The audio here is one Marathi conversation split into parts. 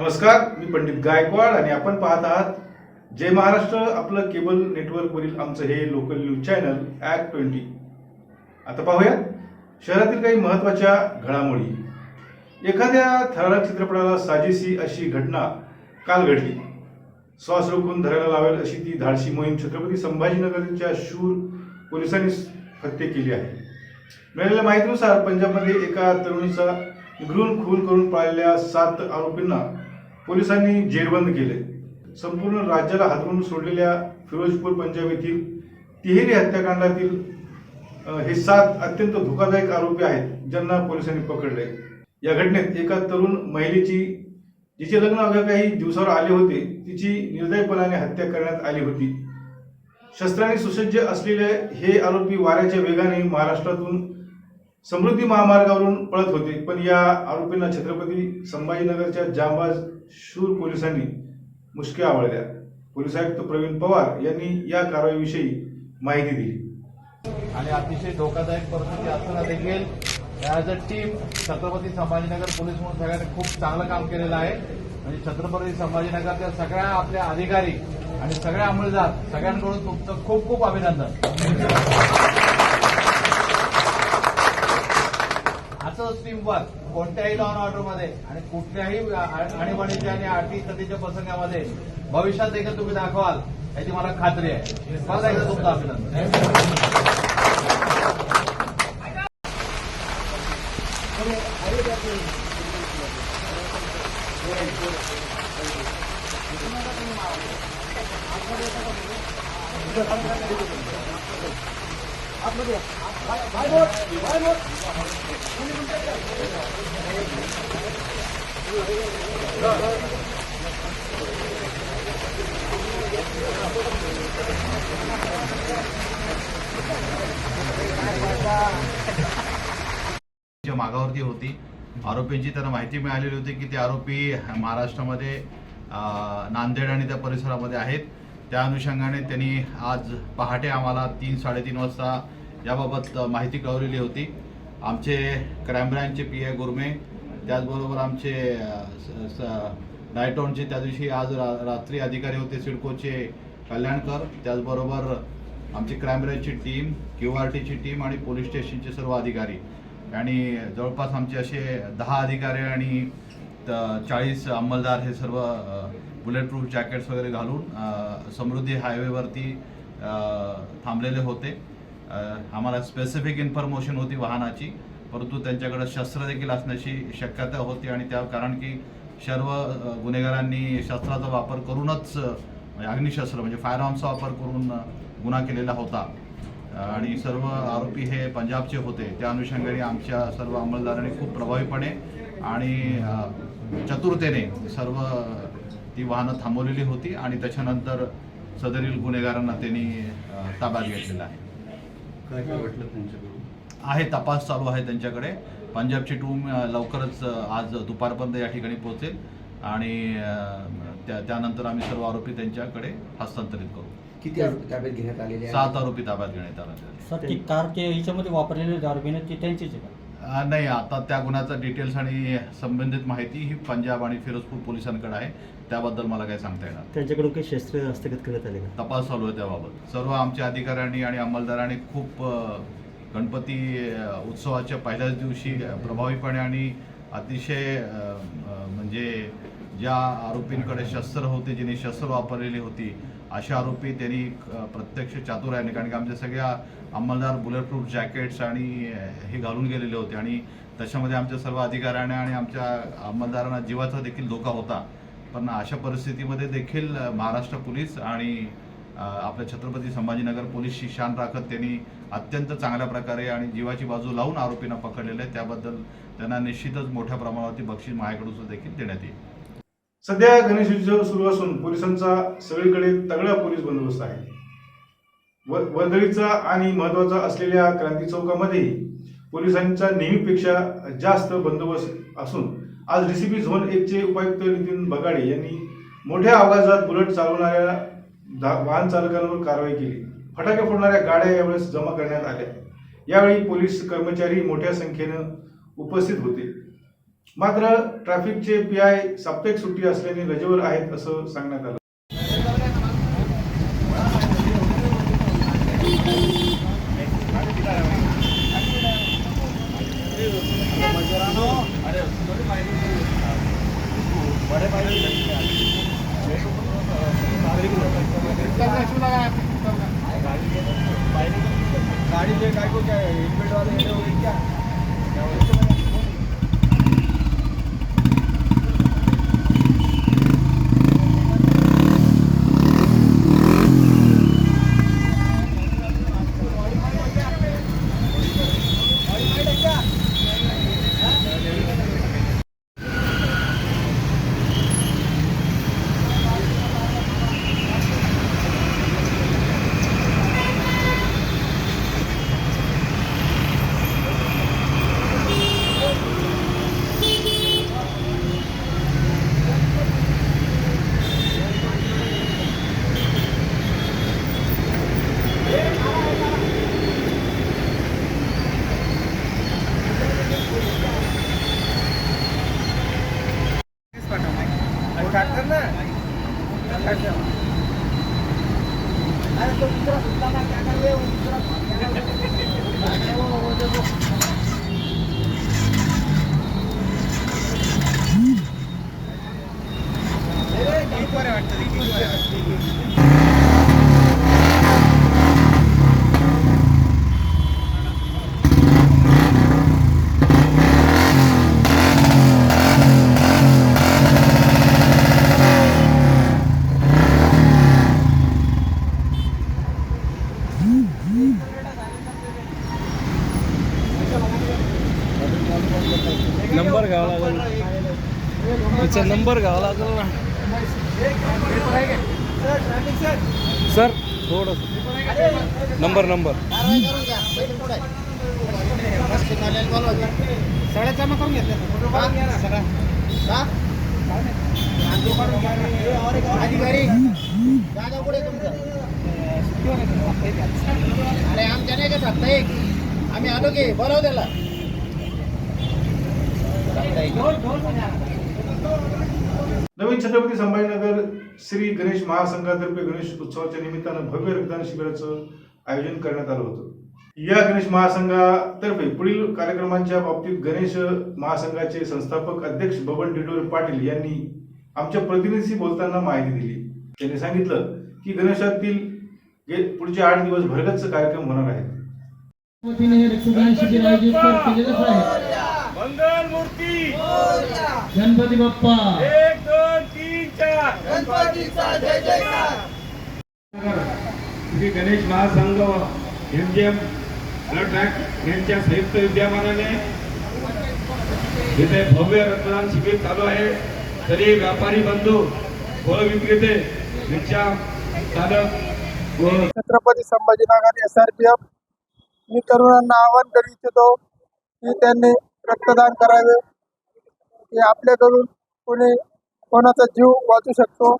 नमस्कार मी पंडित गायकवाड आणि आपण पाहत आहात जय महाराष्ट्र आपलं केबल नेटवर्कवरील आमचं हे local news channel act twenty आता पाहूया शहरातील काही महत्त्वाच्या घडामोडी. एखाद्या थरारक चित्रपटाला साजेसी अशी घटना काल घडली. श्वास रोखून धरायला लावेल अशी ती धाडशी मोहीम छत्रपती संभाजीनगरच्या शूर पोलिसांनी हत्या केली आहे. मिळालेल्या माहितीनुसार पंजाबमध्ये एका तरुणीचा निगरून खून करून पाळलेल्या सात आरोपींना पोलिसांनी जेरबंद केले. संपूर्ण राज्याला हादरून सोडलेल्या फिरोजपूर पंजाब येथील तिहेरी हत्याकांडातील हे सात अत्यंत धोकादायक आरोपी आहेत ज्यांना पोलिसांनी पकडले. या घटनेत एका तरुण महिलेची जिचे लग्न अवघ्या काही दिवसावर आले होते तिची निर्दयपणाने हत्या करण्यात आली होती. शस्त्रांनी सुसज्ज असलेले हे आरोपी वाऱ्याच्या वेगाने महाराष्ट्रातून समृद्धी महामार्गावरून पळत होते. पण या आरोपींना छत्रपती संभाजीनगरच्या जांबाज शूर पोलिसांनी मुश्के आवळल्या. पोलीस आयुक्त प्रवीण पवार यांनी या कारवाईविषयी माहिती दिली. आणि अतिशय धोकादायक परिस्थिती असताना देखील as a team Chhatrapati Sambhajinagar police म्हणून सगळ्यांनी खूप चांगलं काम केलेलं आहे. म्हणजे छत्रपती संभाजीनगरच्या सगळ्या आपल्या अधिकारी आणि सगळ्या अंमलदार सगळ्यांकडून तुमचं खूप खूप अभिनंदन. असंच टीम वर्क कोणत्याही लॉ ऑर्डरमध्ये आणि कुठल्याही आणीबाणीच्या आणि आर्थिक स्थितीच्या प्रसंगामध्ये भविष्यात देखील तुम्ही दाखवाल याची मला खात्री आहे. मला एकदा तुमचं अभिनंदन. मागावरती होती आरोपींची त्यांना माहिती मिळालेली होती की ते आरोपी महाराष्ट्रामध्ये नांदेड आणि त्या परिसरामध्ये आहेत. त्या अनुषंगाने त्यांनी आज पहाटे आम्हाला तीन साडेतीन वाजता याबाबत माहिती कळवलेली होती. आमचे क्राईम ब्रँचचे पी ए गुरमे त्याचबरोबर आमचे स- स- नायटॉनचे त्या दिवशी आज रा रात्री अधिकारी होते सिडकोचे कल्याणकर. त्याचबरोबर आमची क्राईम ब्रँचची टीम क्यू आर टीची टीम आणि पोलीस स्टेशनचे सर्व अधिकारी. आणि जवळपास आमचे असे दहा अधिकारी आणि त- चाळीस अंमलदार हे सर्व बुलेट प्रूफ जॅकेट्स वगैरे घालून समृद्धी हायवेवरती थांबलेले होते. आम्हाला स्पेसिफिक इन्फॉर्मेशन होती वाहनाची परंतु त्यांच्याकडे शस्त्र देखील असण्याची शक्यता होती आणि त्या कारण की सर्व गुन्हेगारांनी शस्त्राचा वापर करूनच म्हणजे अग्निशस्त्र म्हणजे फायर आर्म्सचा वापर करून गुन्हा केलेला होता. आणि सर्व आरोपी हे पंजाबचे होते. त्या अनुषंगाने आमच्या सर्व अंमलदारांनी खूप प्रभावीपणे आणि चतुरतेने सर्व ती वाहनं थांबवलेली होती आणि त्याच्यानंतर सदरील गुन्हेगारांना त्यांनी ताब्यात घेतलेलं आहे. काय काय वाटलं त्यांच्याकडून? आहे तपास चालू आहे त्यांच्याकडे. पंजाबची टीम लवकरच आज दुपारपर्यंत या ठिकाणी पोहोचेल आणि त्या त्यानंतर आम्ही सर्व आरोपी त्यांच्याकडे हस्तांतरित करू. किती आरोपी ताब्यात घेण्यात आलेले आहेत? सात आरोपी ताब्यात घेण्यात आले सर ती कार ते ह्याच्यामध्ये वापरलेले दारुबिन ती त्यांचीच नाही आता त्या गुन्ह्याचा डिटेल्स आणि संबंधित माहिती ही पंजाब आणि फिरोजपूर पोलिसांकडे आहे. त्याबद्दल मला काही सांगता येणार. त्यांच्याकडून काही शस्त्र हस्तगत करण्यात आले का? तपास चालू आहे त्याबाबत. सर्व आमच्या अधिकाऱ्यांनी आणि अंमलदारांनी खूप गणपती उत्सवाच्या पहिल्याच दिवशी प्रभावीपणे आणि अतिशय म्हणजे ज्या आरोपींकडे शस्त्र होते ज्यांनी शस्त्र वापरलेली होती अशा आरोपी त्यांनी प्रत्यक्ष चातुर्याने कारण की आमच्या सगळ्या अंमलदार बुलेट प्रूफ जॅकेट्स आणि हे घालून गेलेले होते. आणि त्याच्यामध्ये आमच्या सर्व अधिकाऱ्यांना आणि आमच्या अंमलदारांना जीवाचा देखील धोका होता. पण अशा परिस्थितीमध्ये देखील महाराष्ट्र पोलीस आणि आपल्या छत्रपती संभाजीनगर पोलीसची शान राखत त्यांनी अत्यंत चांगल्या प्रकारे आणि जीवाची बाजू लावून आरोपींना पकडलेलं आहे त्याबद्दल त्यांना निश्चितच मोठ्या प्रमाणावरती बक्षीस माझ्याकडून देखील देण्यात येईल. सध्या गणेश उत्सव सुरू असून पोलिसांचा सगळीकडे तगडा पोलीस बंदोबस्त आहे. व- वर्दळीचा आणि महत्त्वाचा असलेल्या क्रांती चौकामध्येही पोलिसांचा नेहमीपेक्षा जास्त बंदोबस्त असून आज डीसीपी झोन एकचे उपायुक्त नितीन बगाडे यांनी मोठ्या आवाजात बुलेट चालवणाऱ्या वाहन चालकांवर कारवाई केली. फटाके फोडणाऱ्या गाड्या यावेळेस जमा करण्यात आल्या. यावेळी पोलीस कर्मचारी मोठ्या संख्येनं उपस्थित होते. मात्र ट्रॅफिकचे पी आय साप्ताहिक सुट्टी असल्याने रजेवर आहेत असं सांगण्यात आलं. अरे आमच्या नाही का आम्ही आलो की बोलाव त्याला नवीन छत्रपती संभाजीनगर श्री गणेश महासंघातर्फे गणेश उत्सवाच्या निमित्तानं भव्य रक्तदान शिबिराचं आयोजन करण्यात आलं होतं. या गणेश महासंघातर्फे पुढील कार्यक्रमांच्या बाबतीत गणेश महासंघाचे संस्थापक अध्यक्ष बबन डिडोरे पाटील यांनी आमच्या प्रतिनिधीशी बोलताना माहिती दिली. त्यांनी सांगितलं की गणेशातील पुढचे आठ दिवस भरगच्च कार्यक्रम होणार आहेत. हे गणपती बाप्पा! एक दोन तीन चार! श्री गणेश महासंघ एमजीएम ब्लड बँक यांच्या संयुक्त विद्यमानाने इथे भव्य रक्तदान शिबिर चालू आहे. तरी व्यापारी बंधू फळ विक्रेते रिक्षा चालक व Chhatrapati Sambhajinagar S R P F मी तरुणांना आवाहन करू इच्छितो की त्यांनी रक्तदान करावे. की आपल्याकडून कोणी कोणाचा जीव वाचू शकतो.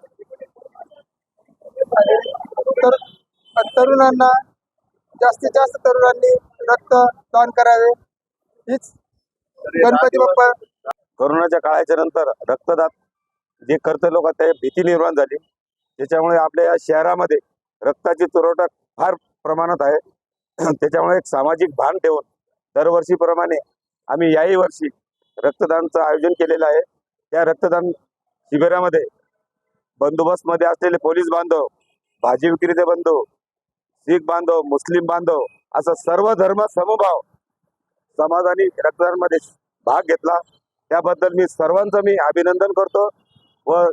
तर तरुणांना जास्तीत जास्त तरुणांनी रक्तदान करावे. हीच गणपती बाप्पा कोरोनाच्या काळाच्या नंतर रक्तदान जे करते लोक त्या भीती निर्माण झाली. त्याच्यामुळे आपल्या या शहरामध्ये रक्ताची पुरवठा फार प्रमाणात आहे. त्याच्यामुळे एक सामाजिक भान ठेवून दरवर्षीप्रमाणे आम्ही याही वर्षी रक्तदानचं आयोजन केलेलं आहे. त्या रक्तदान शिबिरामध्ये बंदोबस्तमध्ये असलेले पोलीस बांधव भाजी विक्रेते बांधव शीख बांधव मुस्लिम बांधव असा सर्व धर्म समभाव समाजाने रक्तदानमध्ये भाग घेतला. त्याबद्दल मी सर्वांचं मी अभिनंदन करतो. व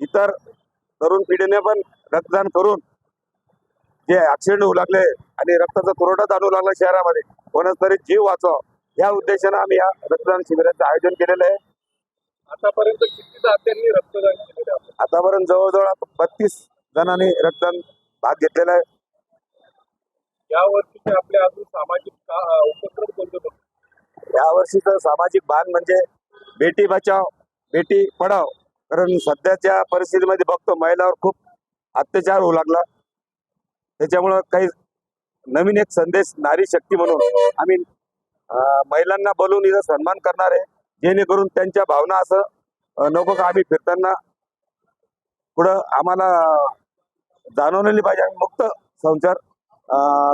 इतर तरुण पिढीने पण रक्तदान करून जे ऍक्सिडेंट होऊ लागले आणि रक्ताचा पुरवठा चालू लागला शहरामध्ये कोणाच तरी जीव वाचव या उद्देशानं आम्ही या रक्तदान शिबिराचं आयोजन केलेलं आहे. आतापर्यंत किती दात्यांनी रक्तदान केलेले आहे? आतापर्यंत जवळजवळ बत्तीस जणांनी रक्तदान भाग घेतलेला आहे. या वर्षीचे आपले अजून सामाजिक उपक्रम कोणते कोणते? या वर्षीचं सामाजिक भान म्हणजे बेटी बचाव बेटी पढाव कारण सध्याच्या परिस्थितीमध्ये बघतो महिलावर खूप अत्याचार होऊ लागला. त्याच्यामुळं काही नवीन एक संदेश नारी शक्ती म्हणून आम्ही महिलांना बोलून इथं सन्मान करणार आहे. जेणेकरून त्यांच्या भावना असं नको का आम्ही फिरताना पुढं आम्हाला जाणवलेली पाहिजे. आम्ही मुक्त संसार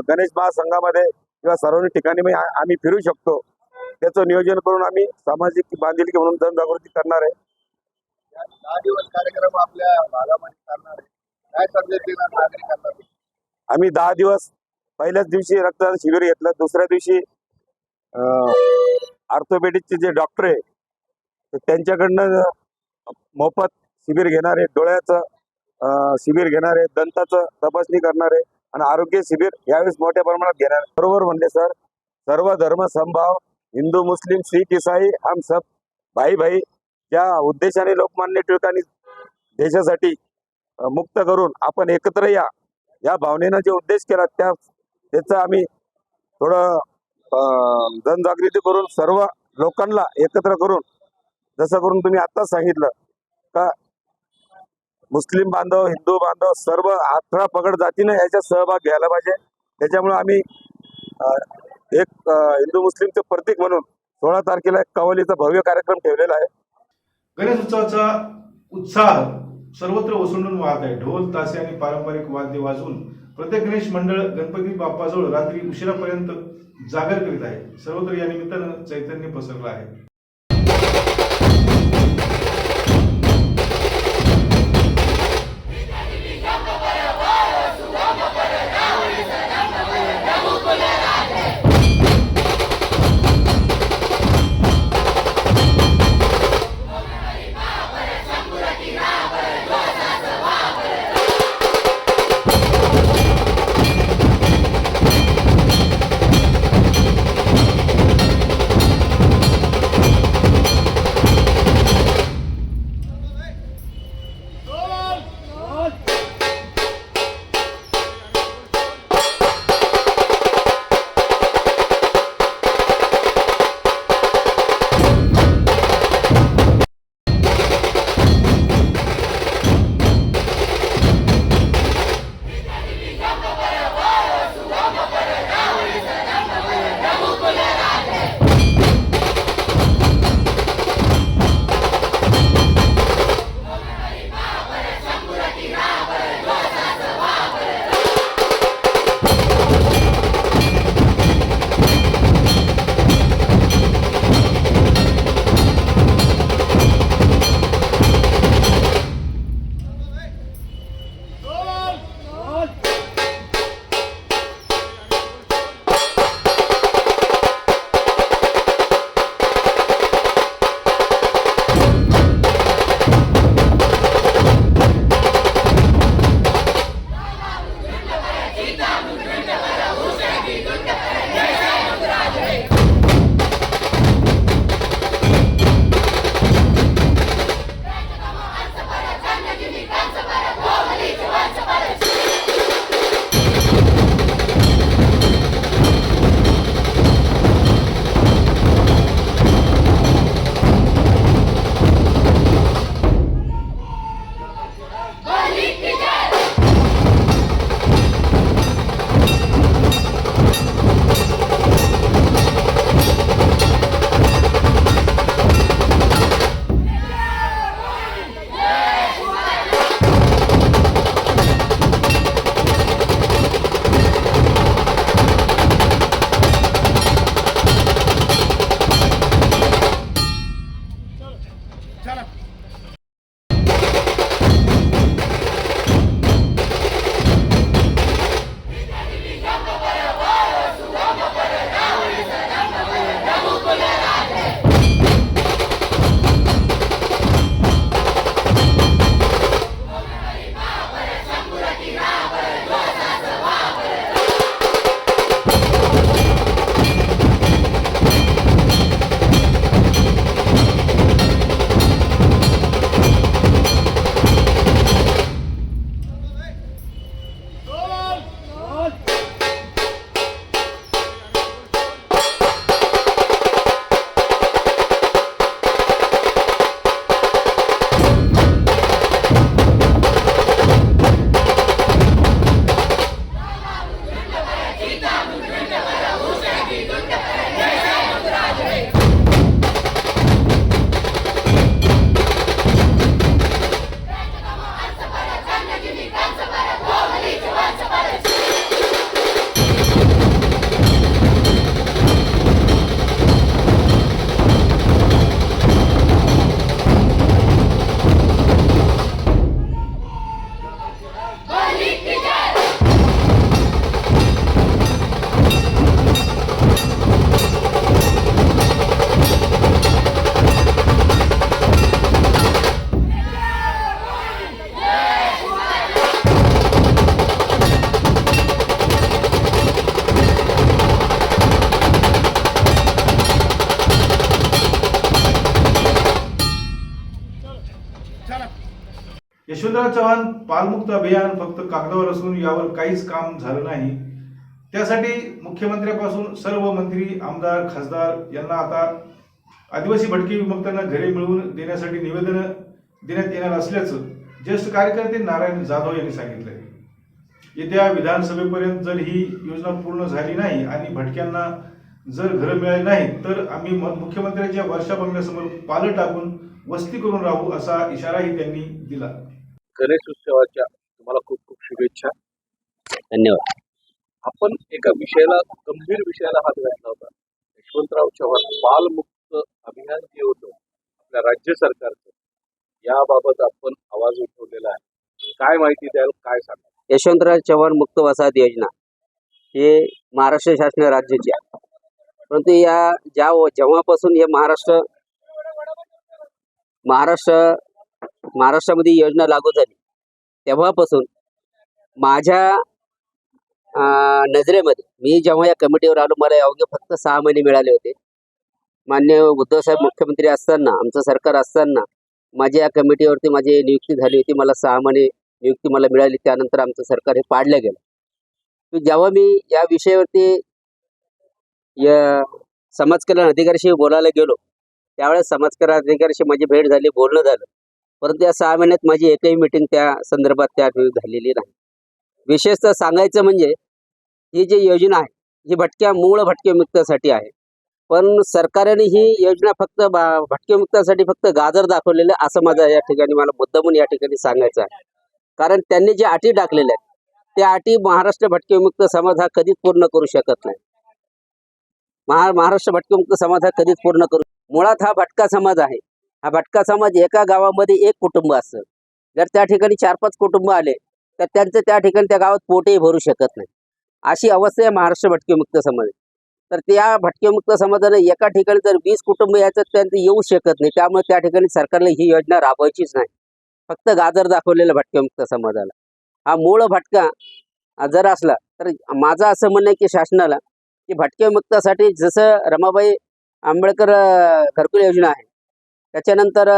गणेश महासंघामध्ये किंवा सार्वजनिक ठिकाणी आम्ही फिरू शकतो. त्याचं नियोजन करून आम्ही सामाजिक बांधिलकी म्हणून जनजागृती करणार आहे. दहा दिवस कार्यक्रम आपल्या भागामध्ये करणार आहे. काय संदेश देणार नागरिकांना? आम्ही दहा दिवस पहिल्याच दिवशी रक्तदान शिबिर घेतलं दुसऱ्या दिवशी ऑर्थोपेडिकचे जे डॉक्टर आहे तर त्यांच्याकडनं मोफत शिबिर घेणार आहे डोळ्याचं शिबिर घेणार आहे दंताचं तपासणी करणार आहे आणि आरोग्य शिबिर यावेळेस मोठ्या प्रमाणात घेणार बरोबर म्हणले सर. सर्व धर्म समभाव हिंदू मुस्लिम शीख इसाई हम सब भाई भाई या उद्देशाने लोकमान्य टिळकांनी देशासाठी मुक्त करून आपण एकत्र या. या भावनेनं जे उद्देश केला त्या त्याचा आम्ही थोडं जनजागृती करून सर्व लोकांना एकत्र करून जसं करून तुम्ही आत्ताच सांगितलं का मुस्लिम बांधव हिंदू बांधव सर्व अठरा पगड जातीनं याच्यात सहभाग घ्यायला पाहिजे. त्याच्यामुळे आम्ही एक हिंदू मुस्लिमचं प्रतीक म्हणून सोळा तारखेला एक भव्य कार्यक्रम ठेवलेला आहे. गणेश उत्सवाचा उत्साह सर्वत्र ओसंडून वाहत आहे. ढोल तासे आणि पारंपरिक वाद्य वाजवून प्रत्येक गणेश मंडळ गणपती बाप्पाजवळ रात्री उशिरापर्यंत जागर करीत आहे. सर्वत्र या निमित्तानं चैतन्य पसरलं आहे. यशवंतराव चव्हाण पालमुक्त अभियान फक्त कागदावर असून यावर काहीच काम झालं नाही. त्यासाठी मुख्यमंत्र्यापासून सर्व मंत्री आमदार खासदार यांना आता आदिवासी भटके विमुक्तांना घरे मिळवून देण्यासाठी निवेदन देण्यात येणार असल्याचं ज्येष्ठ कार्यकर्ते नारायण जाधव यांनी सांगितलं येत्या विधानसभेपर्यंत जर ही योजना पूर्ण झाली नाही आणि भटक्यांना जर घरं मिळाली नाही तर आम्ही म- मुख्यमंत्र्यांच्या वर्षा बंगल्यासमोर पालं टाकून वस्ती करून राहू असा इशाराही त्यांनी दिला. गणेश उत्सवाच्या तुम्हाला खूप खूप शुभेच्छा. धन्यवाद. आपण एका विषयाला गंभीर विषयाला हात घातला होता. यशवंतराव चव्हाण बालमुक्त अभियान जे होतं आपल्या राज्य सरकारचं. याबाबत आपण आवाज उठवलेला आहे. काय माहिती द्याल काय सांगा यशवंतराव चव्हाण मुक्त वसाहत योजना हे महाराष्ट्र शासन राज्याची आहे. परंतु या ज्या जेव्हापासून हे महाराष्ट्र महाराष्ट्र महाराष्ट्रामध्ये योजना लागू झाली. तेव्हापासून माझ्या नजरेमध्ये मी जेव्हा या कमिटीवर आलो मला अवघे फक्त सहा महिने मिळाले होते. मान्य उद्धवसाहेब मुख्यमंत्री असताना आमचं सरकार असताना माझ्या या कमिटीवरती माझी नियुक्ती झाली होती. मला सहा महिने नियुक्ती मला मिळाली. त्यानंतर आमचं सरकार हे पाडलं गेलं. जेव्हा मी या विषयावरती या समाज कल्याण अधिकाऱ्याशी बोलायला गेलो त्यावेळेस समाज कल्याण अधिकाऱ्याशी माझी भेट झाली बोलणं झालं. परंतु या सहा महिन्यात माझी एकही मीटिंग त्या संदर्भात त्या झालेली नाही. विशेषतः सांगायचं म्हणजे ही जी योजना आहे ही भटक्या मूळ भटक्यामुक्तासाठी आहे. पण सरकारने ही योजना फक्त बा- भटक्यामुक्तासाठी फक्त गाजर दाखवलेलं आहे, असं माझं या ठिकाणी मला मुद्दामून या ठिकाणी सांगायचं आहे. कारण त्यांनी जे अटी टाकलेल्या आहेत त्या अटी महाराष्ट्र भटकेमुक्त समाज हा कधीच पूर्ण करू शकत नाही. महा महाराष्ट्र भटकेमुक्त समाज हा कधीच पूर्ण करू मुळात हा भटका समाज आहे. हा भटका समाज एका गावामध्ये एक कुटुंब असतं जर त्या ठिकाणी चार पाच कुटुंब आले तर त्यांचं त्या ठिकाणी त्या गावात पोटही भरू शकत नाही. अशी अवस्था आहे महाराष्ट्र भटकेमुक्त समाज तर त्या भटकेमुक्त समाजाने एका ठिकाणी जर वीस कुटुंब यायचं त्यांचं येऊ शकत नाही. त्यामुळे त्या ठिकाणी सरकारला ही योजना राबवायचीच नाही. फक्त गाजर दाखवलेलं भटकेमुक्त समाजाला. हा मूळ भटका जर असला तर माझं असं म्हणणं आहे की शासनाला की भटकेमुक्तासाठी जसं रमाबाई आंबेडकर घरकुल योजना आहे त्याच्यानंतर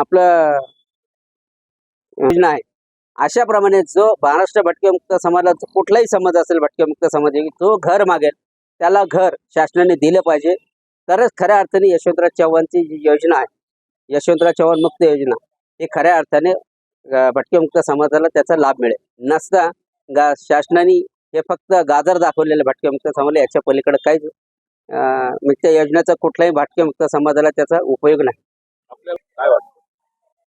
आपलं योजना आहे. अशाप्रमाणे जो महाराष्ट्र भटकेमुक्त समाजाचा कुठलाही समाज असेल भटकेमुक्त समाज जो घर मागेल त्याला घर शासनाने दिलं पाहिजे. तरच खऱ्या अर्थाने यशवंतराव चव्हाणची जी योजना आहे यशवंतराव चव्हाण मुक्त योजना हे खऱ्या अर्थाने भटकेमुक्त समाजाला त्याचा लाभ मिळेल. नसता गा शासनाने हे फक्त गाजर दाखवलेलं भटकेमुक्त समाजाला याच्या पलीकडे काहीच म्हणजे त्या योजनेचा कुठलाही भटकेमुक्त समाजाला त्याचा उपयोग नाही.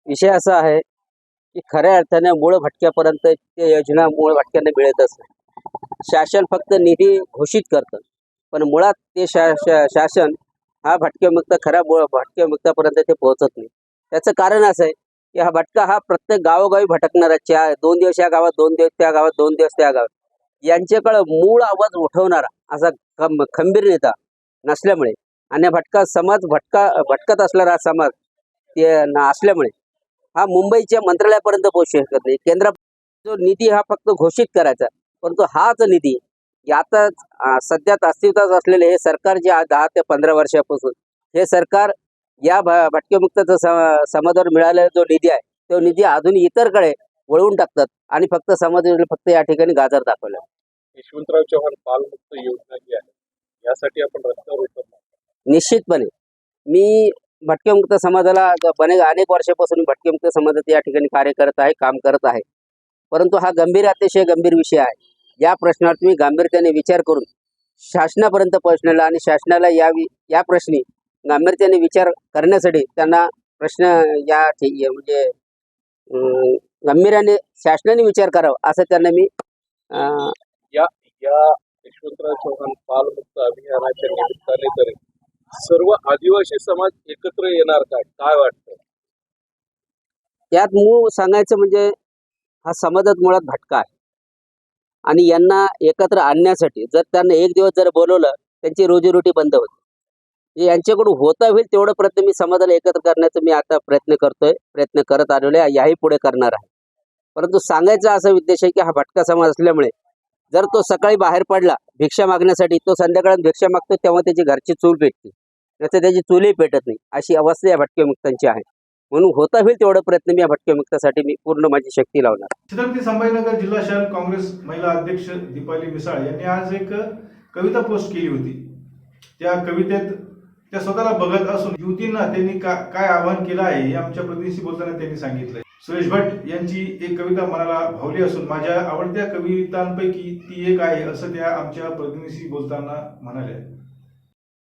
विषय असा आहे की खऱ्या अर्थाने मूळ भटक्यापर्यंत ते योजना मूळ भटक्यांना मिळतच नाही शासन फक्त निधी घोषित करतं. पण मुळात ते शा शासन हा भटकेमुक्त खऱ्या मूळ भटकेमुक्तापर्यंत ते पोहोचत नाही. त्याचं कारण असं आहे की हा भटका हा प्रत्येक गावोगावी भटकणारा च्या दोन दिवस या गावात दोन दिवस त्या गावात दोन दिवस त्या गावात. यांच्याकडं मूळ आवाज उठवणारा असा खंब खंबीर नेता नसल्यामुळे. आणि भटका समाज भटका भटकत असणारा समाज ते असल्यामुळे हा मुंबईच्या मंत्रालयापर्यंत पोहोचू शकत नाही. केंद्र जो निधी हा फक्त घोषित करायचा परंतु हाच निधी आता सध्यात अस्तित्वात असलेले हे सरकार जे दहा ते पंधरा वर्षापासून हे सरकार या भ- भटकेमुक्ताचा समाजावर मिळालेला जो निधी आहे तो निधी अजून इतरकडे वळवून टाकतात आणि फक्त समाज फक्त या ठिकाणी गाजर दाखवला यशवंतराव चव्हाण बालमुक्त योजना जी आहे यासाठी आपण रस्त्यावर उतरणार निश्चितपणे. मी भटकेमुक्त समाजाला बने अनेक वर्षापासून भटकेमुक्त समाजात या ठिकाणी कार्य करत आहे काम करत आहे. परंतु हा गंभीर अतिशय गंभीर विषय आहे. या प्रश्नावर तुम्ही गांभीर्याने विचार करून शासनापर्यंत पोहोचलेला आणि शासनाला या या प्रश्नी गांभीर्याने विचार करण्यासाठी त्यांना प्रश्न या म्हणजे गांभीर्याने शासनाने विचार करावा असं त्यांना मी या यशवंतराव चव्हाण बालमुक्त अभियानाच्या निमित्ताने तरी सर्व आदिवासी समाज एकत्र येणार काय काय वाटतं? त्यात मूळ सांगायचं म्हणजे हा समाजात मुळात भटका आहे. आणि यांना एकत्र आणण्यासाठी जर त्यांना एक दिवस जर बोलवलं त्यांची रोजीरोटी बंद होते. यांच्याकडून होता होईल तेवढं प्रयत्न मी समाजाला एकत्र करण्याचा मी आता प्रयत्न करतोय प्रयत्न करत आलेलो आहे याही पुढे करणार आहे. परंतु सांगायचा असा उद्देश आहे की हा भटका समाज असल्यामुळे जर तो सकाळी बाहेर पडला भिक्षा मागण्यासाठी तो संध्याकाळी भिक्षा मागतो तेव्हा त्याची घरची चूल पेटते. त्याचं त्याची चूलही पेटत नाही. अशी अवस्था या भटक्यामुक्तांची आहे. म्हणून होता होईल तेवढा प्रयत्न मी या भटक्यामुक्तासाठी मी पूर्ण माझी शक्ती लावणार. छत्रपती संभाजीनगर जिल्हा शहर काँग्रेस महिला अध्यक्ष दीपाली मिसाळ यांनी आज एक कविता पोस्ट केली होती. त्या कवितेत त्या स्वतःला बघत असून युवतींना त्यांनी का काय आवाहन केलं आहे हे आमच्या प्रतिनिधीशी बोलताना त्यांनी सांगितलं सुरेश भट यांची एक कविता मनाला भावली असून माझ्या आवडत्या कवितांपैकी ती एक आहे असं त्या आमच्या प्रतिनिधी बोलताना म्हणाल्या.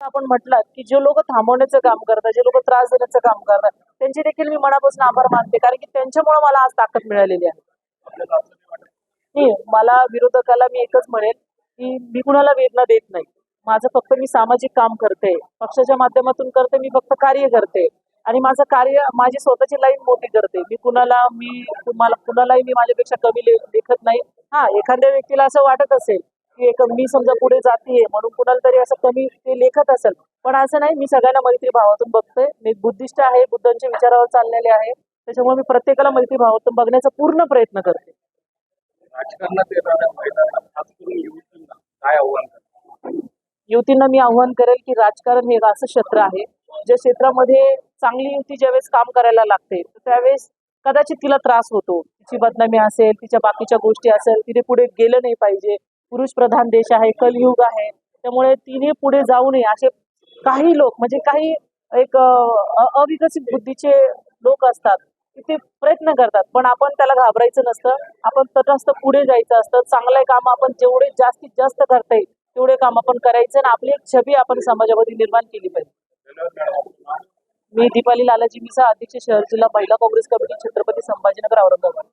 आपण म्हटलं की जे लोक थांबवण्याचं काम करतात जे लोक त्रास देण्याचं काम करतात त्यांचे देखील मी मनापासून आभार मानते. कारण की त्यांच्यामुळे मला आज ताकद मिळालेली आहे. नाही मला विरोधकाला मी एकच म्हणेल की मी कुणाला वेदना देत नाही. माझं फक्त मी सामाजिक काम करते. पक्षाच्या माध्यमातून करते मी फक्त कार्य करते. आणि माझं कार्य माझी स्वतःची लाईन मोठी करते. मी कुणाला मी तुम्हाला कुणालाही मी माझ्यापेक्षा कमी लिखत लेखत नाही. हा एखाद्या व्यक्तीला असं वाटत असेल की एक मी समजा पुढे जातीये म्हणून कुणाला तरी असं कमी ते लेखत असेल. पण असं नाही मी सगळ्यांना मैत्री भावातून बघतोय. मी बुद्धिस्ट आहे बुद्धांच्या विचारावर चाललेले आहे. त्याच्यामुळे मी प्रत्येकाला मैत्री भावातून बघण्याचा पूर्ण प्रयत्न करते. राजकारणात काय आव्हान युतींना युवतींना मी आव्हान करेल की राजकारण हे एक असं क्षेत्र आहे ज्या क्षेत्रामध्ये चांगली युवती ज्यावेळेस काम करायला लागते तर त्यावेळेस कदाचित तिला त्रास होतो. तिची बदनामी असेल तिच्या बाकीच्या गोष्टी असेल तिने पुढे गेलं नाही पाहिजे. पुरुष प्रधान देश आहे कलयुग आहे त्यामुळे तिने पुढे जाऊ नये. असे काही लोक म्हणजे काही एक अविकसित बुद्धीचे लोक असतात ते प्रयत्न करतात पण आपण त्याला घाबरायचं नसतं. आपण तटस्थ पुढे जायचं असतं. चांगलं काम आपण जेवढे जास्तीत जास्त करता येईल तेवढे काम आपण करायचं आणि आपली एक छबी आपण समाजामध्ये निर्माण केली पाहिजे. मी दीपाली लालाजी मिसा अध्यक्ष शहर जिल्हा महिला काँग्रेस कमिटी छत्रपती संभाजीनगर औरंगाबाद.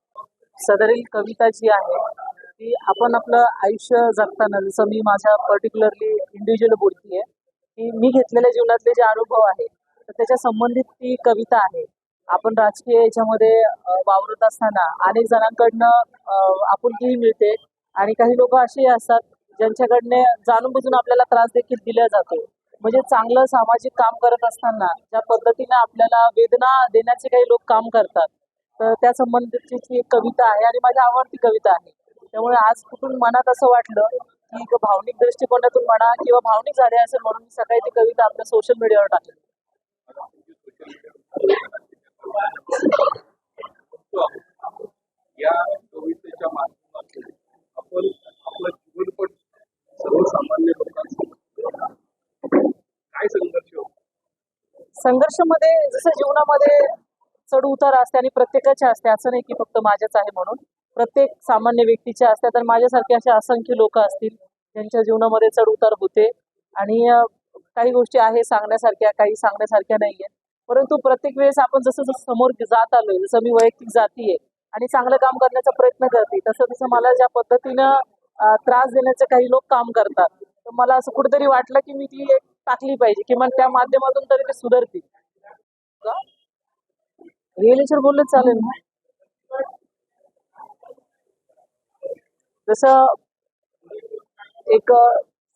सदरील कविता जी आहे ती आपण आपलं आयुष्य जगताना जसं मी माझ्या पर्टिक्युलरली इंडिव्हिज्युअल बोलतीये की मी घेतलेल्या जीवनातले जे अनुभव आहे तर त्याच्या संबंधित ती कविता आहे. आपण राजकीय याच्यामध्ये वावरत असताना अनेक जणांकडनं आपुलकीही मिळते आणि काही लोक असेही असतात ज्यांच्याकडने जाणून बुजून आपल्याला त्रास देखील दिला जातो. म्हणजे चांगलं सामाजिक काम करत असताना ज्या पद्धतीने आपल्याला वेदना देण्याचे काही लोक काम करतात तर त्या संबंधितची ती एक कविता आहे आणि माझी आवडती कविता आहे. त्यामुळे आज कुठून मनात असं वाटलं की भावनिक दृष्टिकोनातून म्हणा किंवा भावनिक झाले असेल म्हणून मी सकाळी ती कविता आपल्या सोशल मीडियावर टाकली. या कवितेच्या माध्यमातून आपण आपलं जीवन पण सर्वसामान्य काय संघर्ष? होतो संघर्षामध्ये जसं जीवनामध्ये चढ उतार असते आणि प्रत्येकाचे असते असं नाही की फक्त माझ्याच आहे म्हणून. प्रत्येक सामान्य व्यक्तीच्या असते तर माझ्यासारखे असे असंख्य लोक असतील ज्यांच्या जीवनामध्ये चढ उतार होते. आणि काही गोष्टी आहे सांगण्यासारख्या काही सांगण्यासारख्या नाहीये. परंतु प्रत्येक वेळेस आपण जसं जसं समोर जात आलोय जसं मी वैयक्तिक जातीये आणि चांगलं काम करण्याचा प्रयत्न करते तसं तसं मला ज्या पद्धतीनं त्रास देण्याचे काही लोक काम करतात. तर मला असं कुठेतरी वाटलं की मी ती एक टाकली पाहिजे किमान त्या माध्यमातून तरी ते सुधारतील. रिअल बोललं चालेल ना? जसं एक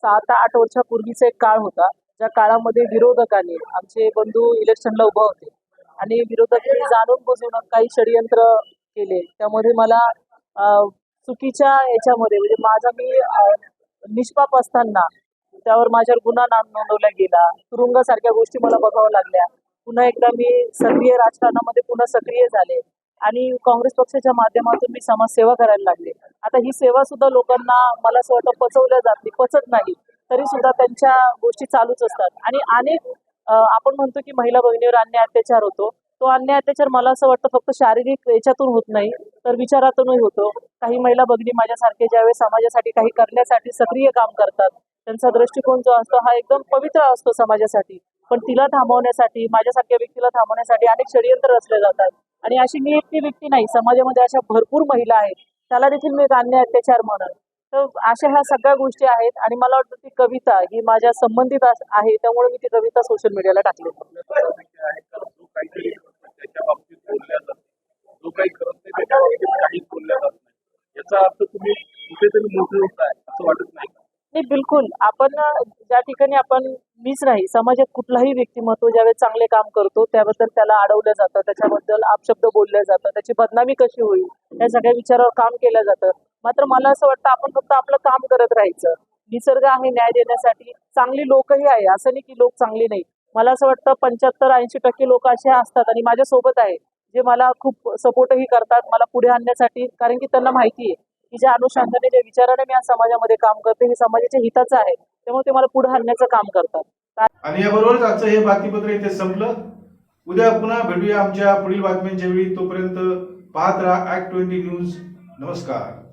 सात आठ वर्षापूर्वीचा एक काळ होता ज्या काळामध्ये विरोधकांनी आमचे बंधू इलेक्शनला उभा होते आणि विरोधकांनी जाणून बुजून काही षडयंत्र केले. त्यामध्ये मला चुकीच्या याच्यामध्ये म्हणजे माझा मी निष्पाप असताना त्यावर माझ्यावर गुन्हा ना- नोंदवला गेला. तुरुंगासारख्या गोष्टी मला बघाव्या लागल्या. पुन्हा एकदा मी सक्रिय राजकारणामध्ये पुन्हा सक्रिय झाले आणि काँग्रेस पक्षाच्या माध्यमातून मी समाजसेवा करायला लागले. आता ही सेवा सुद्धा लोकांना मला असं वाटतं पचवल्या जाते पचत नाही. तरी सुद्धा त्यांच्या गोष्टी चालूच असतात. आणि अनेक आपण म्हणतो की महिला भगिनीवर अन्याय अत्याचार होतो. तो अन्याय अत्याचार मला असं वाटतं फक्त शारीरिक याच्यातून होत नाही तर विचारातूनही होतो. काही महिला भगिनी माझ्यासारखे ज्यावेळेस समाजासाठी काही करण्यासाठी सक्रिय काम करतात त्यांचा दृष्टिकोन जो असतो हा एकदम पवित्र असतो समाजासाठी. पण तिला थांबवण्यासाठी माझ्यासारख्या व्यक्तीला थांबवण्यासाठी अनेक षडयंत्र रचले जातात. आणि अशी मी एकटी व्यक्ती नाही समाजामध्ये अशा भरपूर महिला आहेत. त्याला देखील मी एक अन्याय अत्याचार म्हणत तर अशा ह्या सगळ्या गोष्टी आहेत आणि मला वाटतं ती कविता ही माझ्या संबंधित आहे त्यामुळे मी ती कविता सोशल मीडियाला टाकली. नाही बिलकुल. आपण ज्या ठिकाणी आपण मीच नाही समाजात कुठलाही व्यक्तिमत्व ज्यावेळेस चांगले काम करतो त्याबद्दल त्याला अडवलं जातं त्याच्याबद्दल आपशब्द बोलले जातात त्याची बदनामी कशी होईल या सगळ्या विचारावर काम केलं जातं. मात्र मला असं वाटतं आपण फक्त आपलं काम करत राहायचं. निसर्ग आहे न्याय देण्यासाठी. चांगली लोकही आहे. असं नाही की लोक चांगली नाही. मला असं वाटतं पंच्याहत्तर ऐंशी टक्के लोक असे असतात आणि माझ्यासोबत आहे जे मला खूप सपोर्टही करतात मला पुढे आणण्यासाठी. कारण की त्यांना माहिती आहे की ज्या अनुषंगाने ज्या विचाराने मी या समाजामध्ये काम करते हे समाजाच्या हिताचं आहे. त्यामुळे ते मला पुढे आणण्याचं काम करतात. आणि याबरोबरच आजचं हे बातमीपत्र इथे संपलं. उद्या पुन्हा भेटूया आमच्या पुढील बातम्यांच्या वेळी. तोपर्यंत पाहत राहा ऍक्ट ट्वेंटी न्यूज नमस्कार.